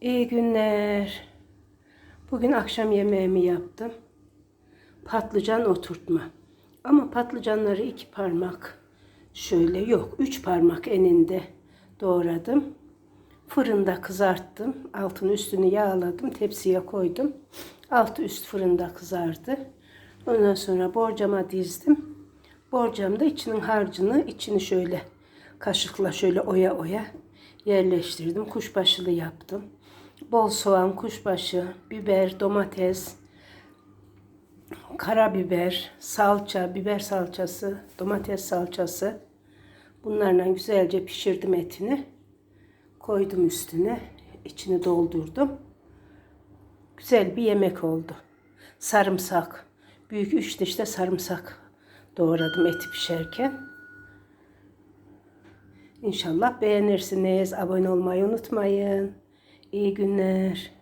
İyi günler. Bugün akşam yemeğimi yaptım. Patlıcan oturtma. Ama patlıcanları iki parmak şöyle yok. Üç parmak eninde doğradım. Fırında kızarttım. Altını üstünü yağladım. Tepsiye koydum. Altı üst fırında kızardı. Ondan sonra borcama dizdim. Borcamda içinin harcını, içini şöyle kaşıkla şöyle oya oya yerleştirdim. Kuşbaşılı yaptım. Bol soğan, kuşbaşı, biber, domates, karabiber, salça, biber salçası, domates salçası. Bunlarla güzelce pişirdim etini. Koydum üstüne. içini doldurdum. Güzel bir yemek oldu. Sarımsak. Büyük üç diş de sarımsak doğradım eti pişerken. İnşallah beğenirsiniz. Abone olmayı unutmayın. İyi günler.